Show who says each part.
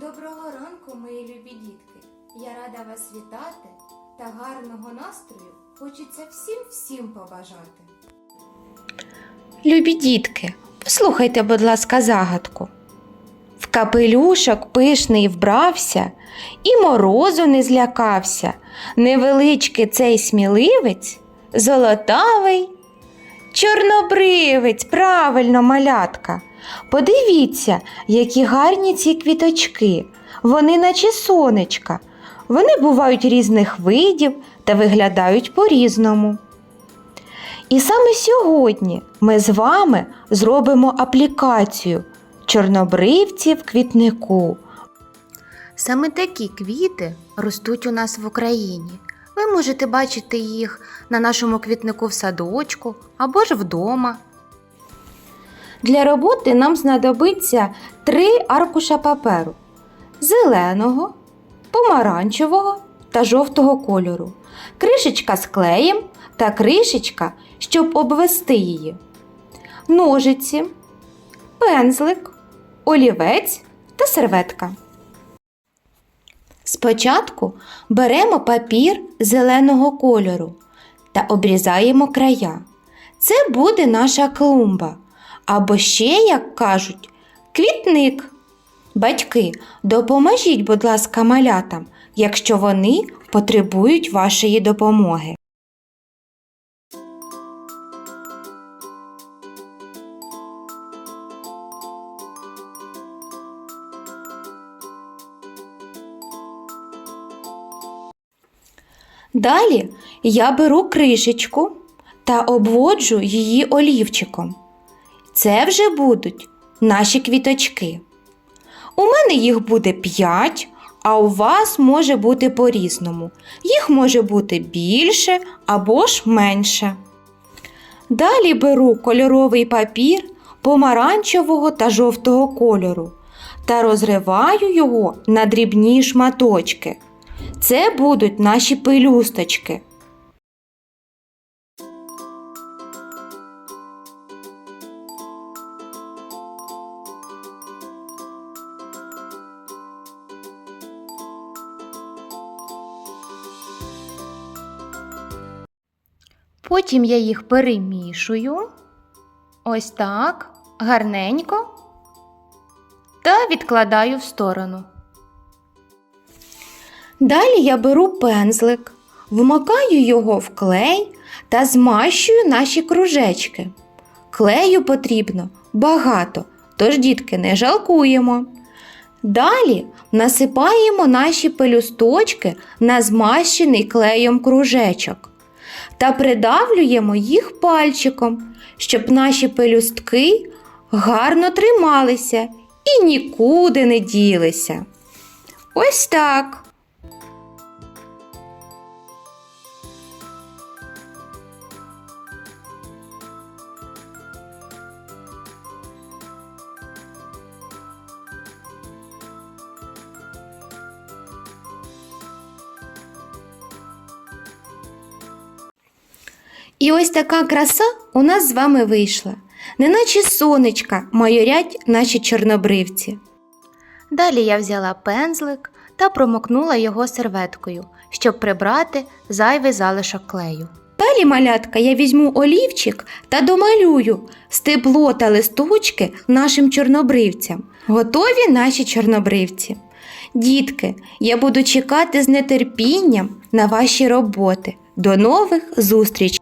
Speaker 1: Доброго ранку, мої любі дітки! Я рада вас вітати та гарного настрою хочеться всім всім побажати.
Speaker 2: Любі дітки, послухайте, будь ласка, загадку. В капелюшок пишний вбрався і морозу не злякався. Невеличкий цей сміливець, золотавий чорнобривець, правильно, малятка. Подивіться, які гарні ці квіточки. Вони наче сонечка. Вони бувають різних видів та виглядають по-різному. І саме сьогодні ми з вами зробимо аплікацію чорнобривці в квітнику. Саме такі квіти ростуть у нас в Україні. Ви можете бачити їх на нашому квітнику в садочку або ж вдома. Для роботи нам знадобиться три аркуша паперу зеленого, помаранчевого та жовтого кольору, кришечка з клеєм та кришечка, щоб обвести її, ножиці, пензлик, олівець та серветка. Спочатку беремо папір зеленого кольору та обрізаємо края. Це буде наша клумба, або ще, як кажуть, квітник. Батьки, допоможіть, будь ласка, малятам, якщо вони потребують вашої допомоги. Далі я беру кришечку та обводжу її олівчиком. Це вже будуть наші квіточки. У мене їх буде 5, а у вас може бути по-різному. Їх може бути більше або ж менше. Далі беру кольоровий папір помаранчевого та жовтого кольору та розриваю його на дрібні шматочки. Це будуть наші пелюсточки. Потім я їх перемішую. Ось так, гарненько та відкладаю в сторону. Далі я беру пензлик, вмикаю його в клей та змащую наші кружечки. Клею потрібно багато, тож дітки не жалкуємо. Далі насипаємо наші пелюсточки на змащений клеєм кружечок та придавлюємо їх пальчиком, щоб наші пелюстки гарно трималися і нікуди не ділися. Ось так. І ось така краса у нас з вами вийшла, неначе сонечка майорять наші чорнобривці. Далі я взяла пензлик та промокнула його серветкою, щоб прибрати зайвий залишок клею. Далі, малятка, я візьму олівчик та домалюю стебло та листочки нашим чорнобривцям. Готові наші чорнобривці. Дітки, я буду чекати з нетерпінням на ваші роботи. До нових зустрічей!